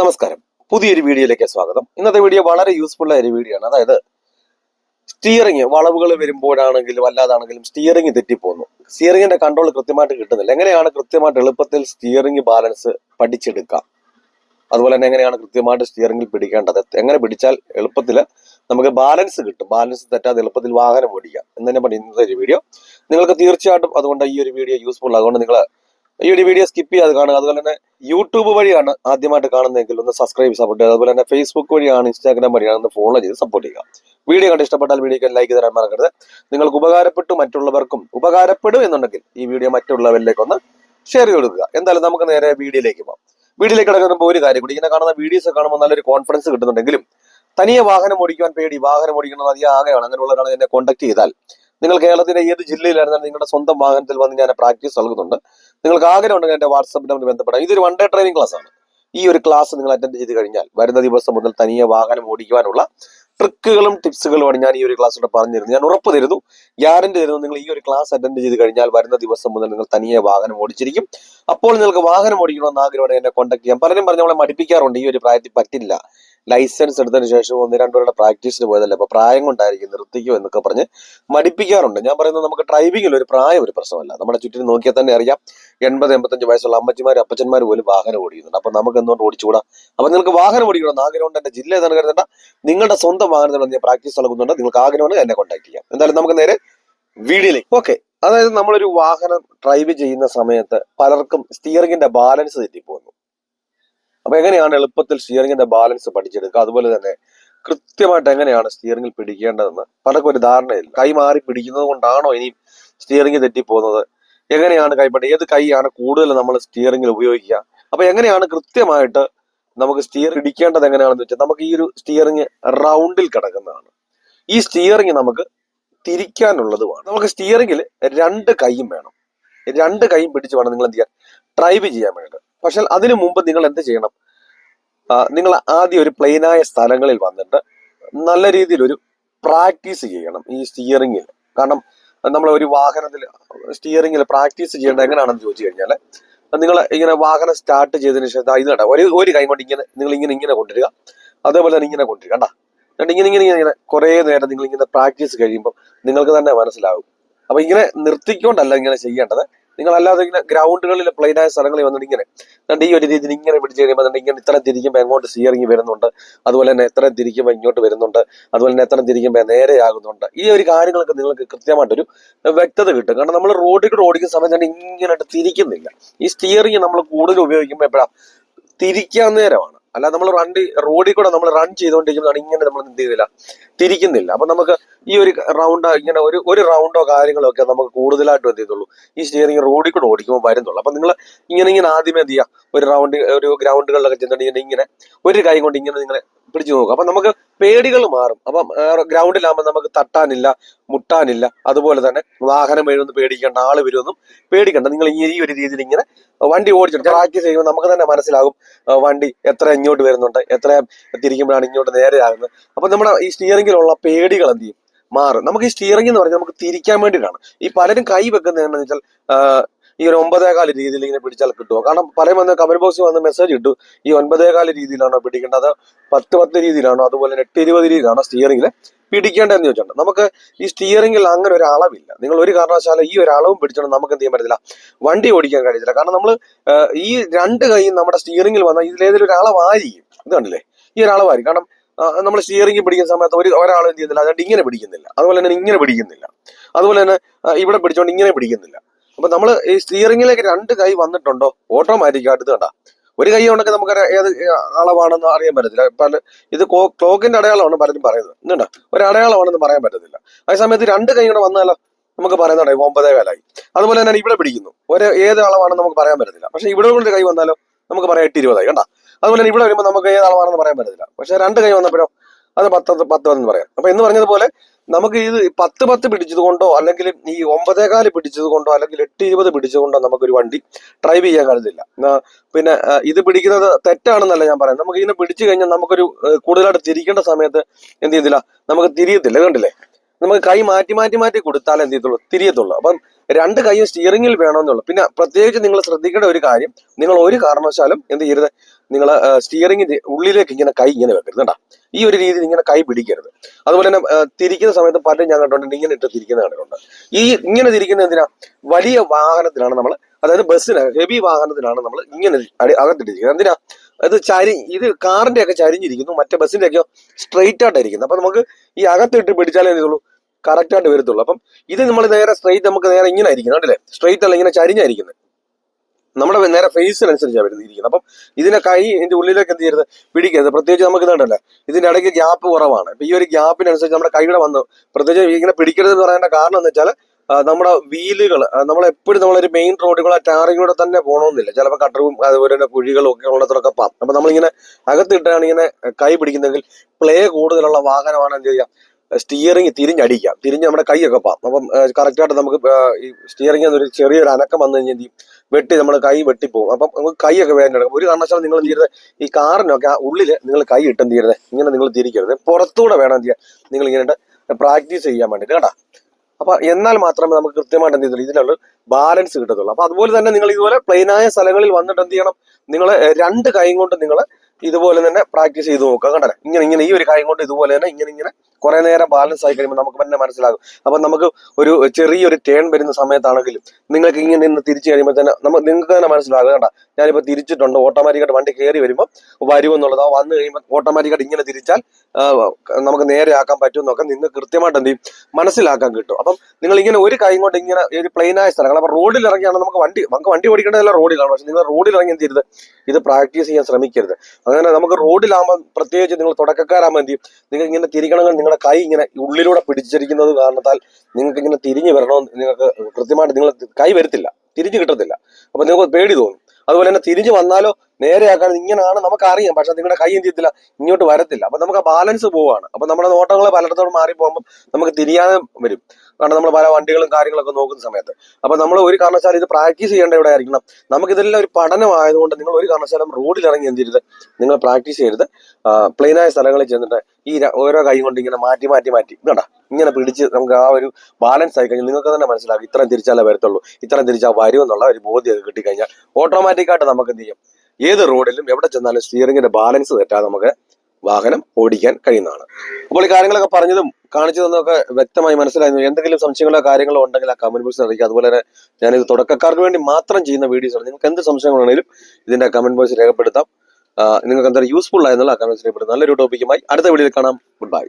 നമസ്കാരം. പുതിയൊരു വീഡിയോയിലേക്ക് സ്വാഗതം. ഇന്നത്തെ വീഡിയോ വളരെ യൂസ്ഫുൾ ആയ ഒരു വീഡിയോ ആണ്. അതായത് സ്റ്റിയറിംഗ് വളവുകൾ വരുമ്പോഴാണെങ്കിലും അല്ലാതാണെങ്കിലും സ്റ്റിയറിംഗ് തെറ്റിപ്പോകുന്നു. സ്റ്റിയറിംഗിന്റെ കൺട്രോൾ കൃത്യമായിട്ട് കിട്ടുന്നില്ല. എങ്ങനെയാണ് കൃത്യമായിട്ട് എളുപ്പത്തിൽ സ്റ്റിയറിംഗ് ബാലൻസ് പഠിച്ചെടുക്കാം അതുപോലെ തന്നെ എങ്ങനെയാണ് കൃത്യമായിട്ട് സ്റ്റിയറിംഗിൽ പിടിക്കേണ്ടത്? എങ്ങനെ പിടിച്ചാൽ എളുപ്പത്തിൽ നമുക്ക് ബാലൻസ് കിട്ടും. ബാലൻസ് തെറ്റാതെ എളുപ്പത്തിൽ വാഹനം ഓടിക്കാം. എന്ന് തന്നെ ഇന്നത്തെ ഒരു വീഡിയോ. നിങ്ങൾക്ക് തീർച്ചയായിട്ടും അതുകൊണ്ട് ഈ ഒരു വീഡിയോ യൂസ്ഫുൾ അതുകൊണ്ട് നിങ്ങൾ ഈ ഒരു വീഡിയോ സ്കിപ്പ് ചെയ്യാതെ കാണുക. അതുപോലെ തന്നെ യൂട്യൂബ് വഴിയാണ് ആദ്യമായിട്ട് കാണുന്നതെങ്കിൽ ഒന്ന് സബ്സ്ക്രൈബ് സപ്പോർട്ട് ചെയ്യുക. അതുപോലെ തന്നെ ഫേസ്ബുക്ക് വഴിയാണ് ഇൻസ്റ്റാഗ്രാം വഴിയാണ് ഒന്ന് ഫോളോ ചെയ്ത് സപ്പോർട്ട് ചെയ്യുക. വീഡിയോ കണ്ട് ഇഷ്ടപ്പെട്ടാൽ വീഡിയോക്ക് ലൈക്ക് തരാൻ മറക്കരുത്. നിങ്ങൾക്ക് ഉപകാരപ്പെട്ടു മറ്റുള്ളവർക്കും ഉപകാരപ്പെടും എന്നുണ്ടെങ്കിൽ ഈ വീഡിയോ മറ്റുള്ളവരിലേക്ക് ഒന്ന് ഷെയർ ചെയ്ത് കൊടുക്കുക. എന്തായാലും നമുക്ക് നേരെ വീഡിയോയിലേക്ക് പോകാം. വീഡിയോയിലേക്ക് കിടക്കുമ്പോൾ ഒരു കാര്യം കൂടി. ഇങ്ങനെ കാണുന്ന വീഡിയോസ് കാണുമ്പോൾ നല്ലൊരു കോൺഫിഡൻസ് കിട്ടുന്നുണ്ടെങ്കിലും തനിയെ വാഹനം ഓടിക്കാൻ പേടി വാഹനം ഓടിക്കുന്നത് അധികം ആകെയാണ്. അങ്ങനെയുള്ളവരാണ് എന്നെ കോൺടാക്ട് ചെയ്താൽ. നിങ്ങൾ കേരളത്തിലെ ഏത് ജില്ലയിലായിരുന്നാലും നിങ്ങളുടെ സ്വന്തം വാഹനത്തിൽ വന്ന് ഞാൻ പ്രാക്ടീസ് നൽകുന്നുണ്ട്. നിങ്ങൾക്ക് ആഗ്രഹം ഉണ്ടെങ്കിൽ എന്റെ വാട്സപ്പിൽ നമ്പർ ബന്ധപ്പെടാം. ഇതൊരു വൺ ഡേ ട്രെയിനിങ് ക്ലാസ് ആണ്. ഈ ഒരു ക്ലാസ് നിങ്ങൾ അറ്റൻഡ് ചെയ്ത് കഴിഞ്ഞാൽ വരുന്ന ദിവസം മുതൽ തനിയെ വാഹനം ഓടിക്കുവാനുള്ള ട്രിക്കുകളും ടിപ്സുകളുമാണ് ഞാൻ ഈ ഒരു ക്ലാസ്സിലൂടെ പറഞ്ഞിരുന്നു ഞാൻ ഉറപ്പ് തരുന്നു ഗ്യാരണ്ടി തരുന്നു നിങ്ങൾ ഈ ഒരു ക്ലാസ് അറ്റൻഡ് ചെയ്ത് കഴിഞ്ഞാൽ വരുന്ന ദിവസം മുതൽ നിങ്ങൾ തനിയെ വാഹനം ഓടിച്ചിരിക്കും. അപ്പോൾ നിങ്ങൾക്ക് വാഹനം ഓടിക്കണമെന്ന് ആഗ്രഹമാണ് എന്നെ കോൺടാക്ട് ചെയ്യാം. പലരും പറഞ്ഞ നമ്മളെ മടിപ്പിക്കാറുണ്ട് ഈ ഒരു പ്രായത്തിൽ പറ്റില്ല. ലൈസൻസ് എടുത്തതിന് ശേഷം ഒന്ന് രണ്ടുപേരുടെ പ്രാക്ടീസിന് പോയതല്ലേ? അപ്പൊ പ്രായം കൊണ്ടായിരിക്കും നിർത്തിക്കോ എന്നൊക്കെ പറഞ്ഞ് മടിപ്പിക്കാറുണ്ട്. ഞാൻ പറയുന്നത് നമുക്ക് ഡ്രൈവിംഗിൽ ഒരു പ്രായം ഒരു പ്രശ്നമല്ല. നമ്മുടെ ചുറ്റിനും നോക്കിയാൽ തന്നെ അറിയാം. എൺപത് എൺപത്തഞ്ച് വയസ്സുള്ള അമ്മച്ചിമാർ അപ്പച്ചന്മാർ പോലും വാഹനം ഓടിക്കുന്നുണ്ട്. അപ്പൊ നമുക്ക് എന്തുകൊണ്ട് ഓടിച്ചുകൂടാ? അപ്പൊ നിങ്ങൾക്ക് വാഹനം ഓടിക്കണം ആഗ്രഹമുണ്ട് എന്റെ ജില്ല ഏതാണ് കരുതണ്ട. നിങ്ങളുടെ സ്വന്തം വാഹനത്തിൽ ഞാൻ പ്രാക്ടീസ് നൽകുന്നുണ്ട് നിങ്ങൾക്ക് ആഗ്രഹമുണ്ട് എന്നെ കോൺടാക്ട് ചെയ്യാം. എന്തായാലും നമുക്ക് നേരെ വീഡിയോയിലേക്ക്. ഓക്കെ അതായത് നമ്മളൊരു വാഹനം ഡ്രൈവ് ചെയ്യുന്ന സമയത്ത് പലർക്കും സ്റ്റിയറിംഗിന്റെ ബാലൻസ് തെറ്റിപ്പോകുന്നു. അപ്പൊ എങ്ങനെയാണ് എളുപ്പത്തിൽ സ്റ്റിയറിംഗിന്റെ ബാലൻസ് പഠിച്ചെടുക്കുക? അതുപോലെ തന്നെ കൃത്യമായിട്ട് എങ്ങനെയാണ് സ്റ്റിയറിംഗിൽ പിടിക്കേണ്ടതെന്ന്? പലർക്കും ഒരു ധാരണയില്ല. കൈ മാറി പിടിക്കുന്നത് കൊണ്ടാണോ ഇനി സ്റ്റിയറിംഗ് തെറ്റിപ്പോകുന്നത്? എങ്ങനെയാണ് കൈപ്പെട്ട ഏത് കൈയാണ് കൂടുതൽ നമ്മൾ സ്റ്റിയറിംഗിൽ ഉപയോഗിക്കുക? അപ്പൊ എങ്ങനെയാണ് കൃത്യമായിട്ട് നമുക്ക് സ്റ്റിയർ പിടിക്കേണ്ടത് എങ്ങനെയാണെന്ന് വെച്ചാൽ നമുക്ക് ഈ ഒരു സ്റ്റിയറിംഗ് റൗണ്ടിൽ കിടക്കുന്നതാണ്. ഈ സ്റ്റിയറിംഗ് നമുക്ക് തിരിക്കാനുള്ളതുമാണ്. നമുക്ക് സ്റ്റിയറിംഗിൽ രണ്ട് കൈയും വേണം. രണ്ട് കൈയും പിടിച്ച് വേണം നിങ്ങൾ എന്ത് ചെയ്യാൻ? ഡ്രൈവ് ചെയ്യാൻ വേണ്ടിയിട്ട്. പക്ഷെ അതിനു മുമ്പ് നിങ്ങൾ എന്ത് ചെയ്യണം? നിങ്ങൾ ആദ്യം ഒരു പ്ലെയിനായ സ്ഥലങ്ങളിൽ വന്നിട്ട് നല്ല രീതിയിൽ ഒരു പ്രാക്ടീസ് ചെയ്യണം ഈ സ്റ്റിയറിംഗിൽ കാരണം നമ്മൾ ഒരു വാഹനത്തിൽ സ്റ്റിയറിംഗിൽ പ്രാക്ടീസ് ചെയ്യേണ്ടത് എങ്ങനെയാണെന്ന് ചോദിച്ചു കഴിഞ്ഞാൽ നിങ്ങൾ ഇങ്ങനെ വാഹനം സ്റ്റാർട്ട് ചെയ്തതിന് ശേഷം ഇത് കണ്ട? ഒരു ഒരു കൈ കൊണ്ട് ഇങ്ങനെ നിങ്ങൾ ഇങ്ങനെ ഇങ്ങനെ കൊണ്ടുവരിക. അതേപോലെ തന്നെ ഇങ്ങനെ കൊണ്ടുവരിക കണ്ട? എന്നിട്ട് ഇങ്ങനെ ഇങ്ങനെ ഇങ്ങനെ കുറേ നേരം നിങ്ങൾ ഇങ്ങനെ പ്രാക്ടീസ് കഴിയുമ്പോൾ നിങ്ങൾക്ക് തന്നെ മനസ്സിലാവും. അപ്പൊ ഇങ്ങനെ നിർത്തിക്കൊണ്ടല്ല ഇങ്ങനെ ചെയ്യേണ്ടത്. നിങ്ങൾ അല്ലാതെ ഇങ്ങനെ ഗ്രൗണ്ടുകളിൽ പ്ലെയിനായ സ്ഥലങ്ങളിൽ വന്നിട്ട് ഇങ്ങനെ എന്നിട്ട് ഈ ഒരു രീതിയിൽ ഇങ്ങനെ പിടിച്ച് കഴിയുമ്പോൾ ഇങ്ങനെ ഇത്ര തിരിക്കുമ്പോൾ എങ്ങോട്ട് സിയറിങ് വരുന്നുണ്ട്? അതുപോലെ തന്നെ എത്ര തിരിക്കുമ്പോൾ ഇങ്ങോട്ട് വരുന്നുണ്ട്. അതുപോലെ തന്നെ എത്ര തിരിക്കുമ്പോൾ നേരെയാകുന്നുണ്ട് ഈ ഒരു കാര്യങ്ങളൊക്കെ നിങ്ങൾക്ക് കൃത്യമായിട്ടൊരു വ്യക്തത കിട്ടും. കാരണം നമ്മൾ റോഡിൽ കൂടെ ഓടിക്കുന്ന സമയത്ത് ഇങ്ങനെ തിരിക്കുന്നില്ല. ഈ സ്റ്റിയറിങ് നമ്മൾ കൂടുതൽ ഉപയോഗിക്കുമ്പോൾ എപ്പോഴാ? തിരിക്കാൻ നേരമാണ്. അല്ല നമ്മൾ വണ്ടി റോഡിൽ കൂടെ നമ്മൾ റൺ ചെയ്തുകൊണ്ടിരിക്കുന്നതാണ് ഇങ്ങനെ നമ്മൾ എന്ത് ചെയ്തില്ല. തിരിക്കുന്നില്ല. അപ്പൊ നമുക്ക് ഈ ഒരു റൗണ്ട് ഇങ്ങനെ ഒരു ഒരു റൗണ്ടോ കാര്യങ്ങളോ ഒക്കെ നമുക്ക് കൂടുതലായിട്ട് എന്ത് ചെയ്തുള്ളൂ ഈ സ്റ്റിയറിംഗ് റോഡിൽ കൂടെ ഓടിക്കുമ്പോൾ വരുന്നുള്ളൂ. അപ്പൊ നിങ്ങൾ ഇങ്ങനെ ഇങ്ങനെ ആദ്യമേ എന്ത് ചെയ്യുക ഒരു റൗണ്ട് ഒരു ഗ്രൗണ്ടുകളിലൊക്കെ ചെന്നിട്ട് ഇങ്ങനെ ഒരു കൈ കൊണ്ട് ഇങ്ങനെ നിങ്ങളെ പിടിച്ചു നോക്കും. അപ്പൊ നമുക്ക് പേടികൾ മാറും. അപ്പം ഗ്രൗണ്ടിലാകുമ്പോൾ നമുക്ക് തട്ടാനില്ല മുട്ടാനില്ല. അതുപോലെ തന്നെ വാഹനം വരുമെന്ന് പേടിക്കേണ്ട ആൾ വരുമെന്നും പേടിക്കണ്ട. നിങ്ങൾ ഈ ഒരു രീതിയിൽ ഇങ്ങനെ വണ്ടി ഓടിച്ചിട്ട് പ്രാക്ടീസ് ചെയ്യുമ്പോൾ നമുക്ക് തന്നെ മനസ്സിലാകും വണ്ടി എത്ര ഇങ്ങോട്ട് വരുന്നുണ്ട് എത്ര തിരിക്കുമ്പോഴാണ് ഇങ്ങോട്ട് നേരെ ആകുന്നത്. അപ്പൊ നമ്മുടെ ഈ സ്റ്റിയറിംഗിലുള്ള പേടികൾ എന്ത് ചെയ്യും? മാറും. നമുക്ക് ഈ സ്റ്റിയറിംഗ് എന്ന് പറഞ്ഞാൽ നമുക്ക് തിരിക്കാൻ വേണ്ടിയിട്ടാണ്. ഈ പലരും കൈ വെക്കുന്നത് എന്താണെന്ന് വെച്ചാൽ ഈ ഒരു ഒമ്പതേകാൽ രീതിയിൽ ഇങ്ങനെ പിടിച്ചാൽ കിട്ടുമോ? കാരണം പലരും വന്ന് കമന്റ് ബോക്സിൽ വന്ന് മെസ്സേജ് ഇട്ടു ഈ ഒൻപതേകാൽ രീതിയിലാണോ പിടിക്കേണ്ടത്? പത്ത് പത്ത് രീതിയിലാണോ? അതുപോലെ എട്ട് ഇരുപത് രീതിയിലാണോ സ്റ്റിയറിംഗിൽ പിടിക്കേണ്ടതെന്ന് ചോദിച്ചിട്ടുണ്ട്. നമുക്ക് ഈ സ്റ്റിയറിംഗിൽ അങ്ങനെ ഒരു അളവില്ല. നിങ്ങൾ ഒരു കാരണവശാലും ഈ ഒരു അളവും പിടിച്ചോണ്ട് നമുക്ക് എന്ത് ചെയ്യാൻ പറ്റില്ല വണ്ടി ഓടിക്കാൻ കഴിയത്തില്ല. കാരണം നമ്മൾ ഈ രണ്ട് കൈയും നമ്മുടെ സ്റ്റിയറിംഗിൽ വന്നാൽ ഇതിലേതൊരു അളവായിരിക്കും. ഇത് കണ്ടില്ലേ? ഈ ഒരു അളവായിരിക്കും. കാരണം നമ്മൾ സ്റ്റിയറിംഗ് പിടിക്കുന്ന സമയത്ത് ഒരു ഒരാൾ എന്ത് ചെയ്യുന്നില്ല. അതുകൊണ്ട് ഇങ്ങനെ പിടിക്കുന്നില്ല. അതുപോലെ തന്നെ ഇങ്ങനെ പിടിക്കുന്നില്ല. അതുപോലെ തന്നെ ഇവിടെ പിടിച്ചോണ്ട് ഇങ്ങനെ പിടിക്കുന്നില്ല. അപ്പൊ നമ്മൾ ഈ സ്റ്റിയറിംഗിലേക്ക് രണ്ട് കൈ വന്നിട്ടുണ്ടോ? ഓട്ടോമാറ്റിക് ഇത് കണ്ട. ഒരു കൈ ഉണ്ടെങ്കിൽ നമുക്ക് ഏത് അളവാണെന്ന് അറിയാൻ പറ്റത്തില്ല. പല ഇത് ക്ലോക്കിന്റെ അടയാളമാണ് പലരും പറയുന്നത്. ഇന്നുണ്ടോ ഒരു അടയാളമാണെന്ന് പറയാൻ പറ്റത്തില്ല. അതേ സമയത്ത് രണ്ട് കൈ കൂടെ വന്നാലോ നമുക്ക് പറയുന്നുണ്ടായി ഒമ്പതേ കാലായി. അതുപോലെ തന്നെ ഇവിടെ പിടിക്കുന്നു. ഒരു ഏത് അളവാണെന്ന് നമുക്ക് പറയാൻ പറ്റത്തില്ല. പക്ഷെ ഇവിടെ കൊണ്ട് കൈ വന്നാലോ നമുക്ക് പറയാം എട്ട് ഇരുപതായി കണ്ട? അതുപോലെ തന്നെ ഇവിടെ വരുമ്പോൾ നമുക്ക് ഏത് അളവാണെന്ന് പറയാൻ പറ്റത്തില്ല. പക്ഷെ രണ്ട് കൈ വന്നപ്പോഴോ? അത് പത്ത് പത്ത് എന്ന് പറയാം. അപ്പൊ എന്ന് പറഞ്ഞതുപോലെ നമുക്ക് ഇത് പത്ത് പത്ത് പിടിച്ചത് കൊണ്ടോ അല്ലെങ്കിൽ ഈ ഒമ്പതേകാൽ പിടിച്ചത് കൊണ്ടോ അല്ലെങ്കിൽ എട്ട് ഇരുപത് പിടിച്ചത് കൊണ്ടോ നമുക്കൊരു വണ്ടി ഡ്രൈവ് ചെയ്യാൻ കഴിയുന്നില്ല. പിന്നെ ഇത് പിടിക്കുന്നത് തെറ്റാണെന്നല്ല ഞാൻ പറയാം നമുക്ക് ഇതിനെ പിടിച്ചു കഴിഞ്ഞാൽ നമുക്കൊരു കൂടുതലായിട്ട് തിരിക്കേണ്ട സമയത്ത് എന്ത് ചെയ്തില്ല നമുക്ക് തിരിയത്തില്ല. കണ്ടില്ലേ? നമുക്ക് കൈ മാറ്റി മാറ്റി മാറ്റി കൊടുത്താൽ എന്ത് ചെയ്യത്തുള്ളൂ? തിരിയത്തുള്ളൂ. അപ്പം രണ്ട് കൈയും സ്റ്റിയറിംഗിൽ വേണമെന്നുള്ളൂ. പിന്നെ പ്രത്യേകിച്ച് നിങ്ങൾ ശ്രദ്ധിക്കേണ്ട ഒരു കാര്യം നിങ്ങൾ ഒരു കാരണവശാലും എന്ത് ചെയ്യരുത്? നിങ്ങൾ സ്റ്റിയറിംഗിന്റെ ഉള്ളിലേക്ക് ഇങ്ങനെ കൈ ഇങ്ങനെ വെക്കരുത് കേട്ടോ. ഈ ഒരു രീതിയിൽ ഇങ്ങനെ കൈ പിടിക്കരുത്. അതുപോലെ തന്നെ തിരിക്കുന്ന സമയത്ത് പലരും ഞാൻ കണ്ടിട്ടുണ്ട് ഇങ്ങനെ ഇട്ട് തിരിക്കുന്ന കണ്ടിട്ടുണ്ട്. ഈ ഇങ്ങനെ തിരിക്കുന്ന എന്തിനാ? വലിയ വാഹനത്തിലാണ് നമ്മൾ അതായത് ബസ്സിന് ഹെവി വാഹനത്തിലാണ് നമ്മൾ ഇങ്ങനെ അകത്തിട്ടിരിക്കുന്നത്. എന്തിനാ? അത് ചരി ഇത് കാറിന്റെ ഒക്കെ ചരിഞ്ഞിരിക്കുന്നു മറ്റേ ബസ്സിന്റെ ഒക്കെയോ സ്ട്രെയിറ്റ് ആയിട്ടായിരിക്കുന്നത് അപ്പൊ നമുക്ക് ഈ അകത്തിട്ട് പിടിച്ചാലേ എന്ത് കറക്റ്റ് ആയിട്ട് വരത്തുള്ളൂ. അപ്പം ഇത് നമ്മൾ നേരെ സ്ട്രെയിറ്റ് നമുക്ക് നേരെ ഇങ്ങനെ ആയിരിക്കും കണ്ടില്ലേ? സ്ട്രെയിറ്റ് അല്ല ഇങ്ങനെ ചരിഞ്ഞായിരിക്കുന്നത്. നമ്മുടെ നേരെ ഫേസിനനുസരിച്ചാണ് വരുന്നത് ഇരിക്കുന്നത്. അപ്പം ഇതിനെ കൈ ഇതിന്റെ ഉള്ളിലേക്ക് എന്ത് ചെയ്യരുത്? പിടിക്കരുത്. പ്രത്യേകിച്ച് നമുക്ക് ഇതുണ്ടല്ലേ ഇതിന്റെ ഇടയ്ക്ക് ഗ്യാപ്പ് കുറവാണ്. ഇപ്പൊ ഈ ഒരു ഗ്യാപ്പിനനുസരിച്ച് നമ്മുടെ കൈയുടെ വന്ന് പ്രത്യേകിച്ച് ഇങ്ങനെ പിടിക്കരുത് എന്ന് പറയേണ്ട കാരണം എന്ന് വെച്ചാൽ നമ്മുടെ വീലുകൾ നമ്മളെപ്പോഴും നമ്മളൊരു മെയിൻ റോഡുകളോ ടാറിങ്ങിലൂടെ തന്നെ പോകണമെന്നില്ല ചിലപ്പോൾ കട്ടറും അതുപോലെ തന്നെ കുഴികളും ഒക്കെ ഉള്ളതൊക്കെ പാം. അപ്പൊ നമ്മളിങ്ങനെ അകത്തിട്ടാണ് ഇങ്ങനെ കൈ പിടിക്കുന്നെങ്കിൽ പ്ലേ കൂടുതലുള്ള വാഹനമാണ് എന്ത് ചെയ്യുക? സ്റ്റിയറിംഗ് തിരിഞ്ഞടിക്കാം. തിരിഞ്ഞ് നമ്മുടെ കൈയൊക്കെ പാം. അപ്പം കറക്റ്റായിട്ട് നമുക്ക് ഈ സ്റ്റിയറിംഗ് ഒരു ചെറിയൊരു അനക്കം വന്നു കഴിഞ്ഞാൽ വെട്ടി നമ്മൾ കൈ വെട്ടിപ്പോകും അപ്പം നമുക്ക് കൈയൊക്കെ വേദന എടുക്കും ഒരു കാരണവശാലും നിങ്ങൾ എന്ത് ചെയ്യരുത്? ഈ കാറിനൊക്കെ ആ ഉള്ളിൽ നിങ്ങൾ കൈ ഇട്ടും ചെയ്യരുത്? ഇങ്ങനെ നിങ്ങൾ തിരിക്കരുത്. പുറത്തൂടെ വേണം എന്ത് ചെയ്യുക നിങ്ങൾ ഇങ്ങനെ പ്രാക്ടീസ് ചെയ്യാൻ വേണ്ടിയിട്ട് കേട്ടോ. അപ്പൊ എന്നാൽ മാത്രമേ നമുക്ക് കൃത്യമായിട്ട് എന്ത് ചെയ്തുള്ളൂ ഇതിനുള്ള ബാലൻസ് കിട്ടത്തുള്ളൂ. അപ്പൊ അതുപോലെ തന്നെ നിങ്ങൾ ഇതുപോലെ പ്ലെയിനായ സ്ഥലങ്ങളിൽ വന്നിട്ട് എന്ത് ചെയ്യണം? നിങ്ങൾ രണ്ട് കൈ കൊണ്ട് നിങ്ങൾ ഇതുപോലെ തന്നെ പ്രാക്ടീസ് ചെയ്ത് നോക്കുക കണ്ടല്ലേ ഇങ്ങനെ ഇങ്ങനെ ഈ ഒരു കാര്യം കൊണ്ട് ഇതുപോലെ തന്നെ ഇങ്ങനെ ഇങ്ങനെ കുറെ നേരം ബാലൻസ് ആയി കഴിയുമ്പോൾ നമുക്ക് തന്നെ മനസ്സിലാകും. അപ്പൊ നമുക്ക് ഒരു ചെറിയൊരു ടേൺ വരുന്ന സമയത്താണെങ്കിലും നിങ്ങൾക്ക് ഇങ്ങനെ നിന്ന് തിരിച്ചു കഴിയുമ്പോൾ തന്നെ നമുക്ക് നിങ്ങൾക്ക് തന്നെ മനസ്സിലാകും. കേട്ടോ ഞാനിപ്പോ തിരിച്ചിട്ടുണ്ട്. ഓട്ടോമാറ്റിക്കായിട്ട് വണ്ടി കയറി വരുമ്പോൾ വരുമെന്നുള്ളത് ആ വന്നു കഴിയുമ്പോൾ ഓട്ടോമാറ്റിക്കായിട്ട് ഇങ്ങനെ തിരിച്ചാൽ നമുക്ക് നേരെ ആക്കാൻ പറ്റുമെന്നൊക്കെ നിങ്ങൾ കൃത്യമായിട്ട് എന്ത് ചെയ്യും? മനസ്സിലാക്കാൻ കിട്ടും. അപ്പം നിങ്ങൾ ഇങ്ങനെ ഒരു കൈ കൊണ്ട് ഇങ്ങനെ ഒരു പ്ലെയിനായ സ്ഥലങ്ങൾ അപ്പൊ റോഡിൽ ഇറങ്ങിയാണ് നമുക്ക് വണ്ടി നമുക്ക് വണ്ടി ഓടിക്കേണ്ടതല്ല റോഡിലാണ് പക്ഷെ നിങ്ങൾ റോഡിൽ ഇറങ്ങി എന്ത് ചെയ്യരുത്? ഇത് പ്രാക്ടീസ് ചെയ്യാൻ ശ്രമിക്കരുത്. അങ്ങനെ നമുക്ക് റോഡിലാകുമ്പോൾ പ്രത്യേകിച്ച് നിങ്ങൾ തുടക്കക്കാരാകുമ്പോൾ എന്ത് ചെയ്യും? നിങ്ങൾ ഇങ്ങനെ തിരിക്കണമെങ്കിൽ നിങ്ങളുടെ കൈ ഇങ്ങനെ ഉള്ളിലൂടെ പിടിച്ചിരിക്കുന്നത് കാരണത്താൽ നിങ്ങൾക്ക് ഇങ്ങനെ തിരിഞ്ഞു വരണമെന്ന് നിങ്ങൾക്ക് കൃത്യമായിട്ട് നിങ്ങൾ കൈ വരത്തില്ല. തിരിഞ്ഞു കിട്ടത്തില്ല. അപ്പൊ നിങ്ങൾക്ക് പേടി തോന്നും. അതുപോലെ തന്നെ തിരിഞ്ഞു വന്നാലോ നേരെയാക്കാൻ ഇങ്ങനെയാണ് നമുക്ക് അറിയാം പക്ഷെ നിങ്ങളുടെ കൈ എന്ത് ചെയ്യത്തില്ല? ഇങ്ങോട്ട് വരത്തില്ല. അപ്പൊ നമുക്ക് ബാലൻസ് പോവാണ്. അപ്പൊ നമ്മുടെ നോട്ടങ്ങൾ പലയിടത്തോടും മാറി പോകുമ്പോൾ നമുക്ക് തിരിയാതെ വരും. കാരണം നമ്മൾ പല വണ്ടികളും കാര്യങ്ങളൊക്കെ നോക്കുന്ന സമയത്ത്. അപ്പൊ നമ്മൾ ഒരു കാരണവശാലും ഇത് പ്രാക്ടീസ് ചെയ്യേണ്ട ഇവിടെ ആയിരിക്കണം. നമുക്ക് ഇതെല്ലാം ഒരു പഠനമായതുകൊണ്ട് നിങ്ങൾ ഒരു കാരണവശാലും റോഡിൽ ഇറങ്ങി എന്ത് നിങ്ങൾ പ്രാക്ടീസ് ചെയ്യരുത്. പ്ലെയിനായ സ്ഥലങ്ങളിൽ ചെന്നിട്ട് ഈ ഓരോ കൈ കൊണ്ട് ഇങ്ങനെ മാറ്റി മാറ്റി മാറ്റി. കണ്ട? ഇങ്ങനെ പിടിച്ച് നമുക്ക് ആ ഒരു ബാലൻസ് ആയി കഴിഞ്ഞാൽ നിങ്ങൾക്ക് തന്നെ മനസ്സിലാകും ഇത്രയും തിരിച്ചാലേ വരത്തുള്ളൂ. ഇത്രയും തിരിച്ചാൽ വരുമെന്നുള്ള ഒരു ബോധ്യം ബോധ്യമൊക്കെ കിട്ടിക്കഴിഞ്ഞാൽ ഓട്ടോമാറ്റിക്കായിട്ട് നമുക്ക് എന്ത് ചെയ്യും? ഏത് റോഡിലും എവിടെ ചെന്നാലും സ്റ്റിയറിംഗിന്റെ ബാലൻസ് തെറ്റാതെ നമുക്ക് വാഹനം ഓടിക്കാൻ കഴിയുന്നതാണ്. അപ്പോൾ ഈ കാര്യങ്ങളൊക്കെ പറഞ്ഞതും കാണിച്ചു തന്നൊക്കെ വ്യക്തമായി മനസ്സിലായിരുന്നു എന്തെങ്കിലും സംശയങ്ങളോ കാര്യങ്ങളോ ഉണ്ടെങ്കിൽ ആ കമന്റ് ബോക്സിൽ അറിയിക്കുക. അതുപോലെ തന്നെ ഞാനിത് തുടക്കക്കാർക്ക് വേണ്ടി മാത്രം ചെയ്യുന്ന വീഡിയോസ് ആണ്. നിങ്ങൾക്ക് എന്ത് സംശയങ്ങളാണെങ്കിലും ഇതിന്റെ കമന്റ് ബോക്സിൽ രേഖപ്പെടുത്താം. നിങ്ങൾക്ക് എന്തായാലും യൂസ്ഫുൾ ആയെന്നുള്ള കമന്റ്സ് രേഖപ്പെടുത്താം. നല്ലൊരു ടോപ്പിക്കുമായി അടുത്ത വീഡിയോയിൽ കാണാം. Good bye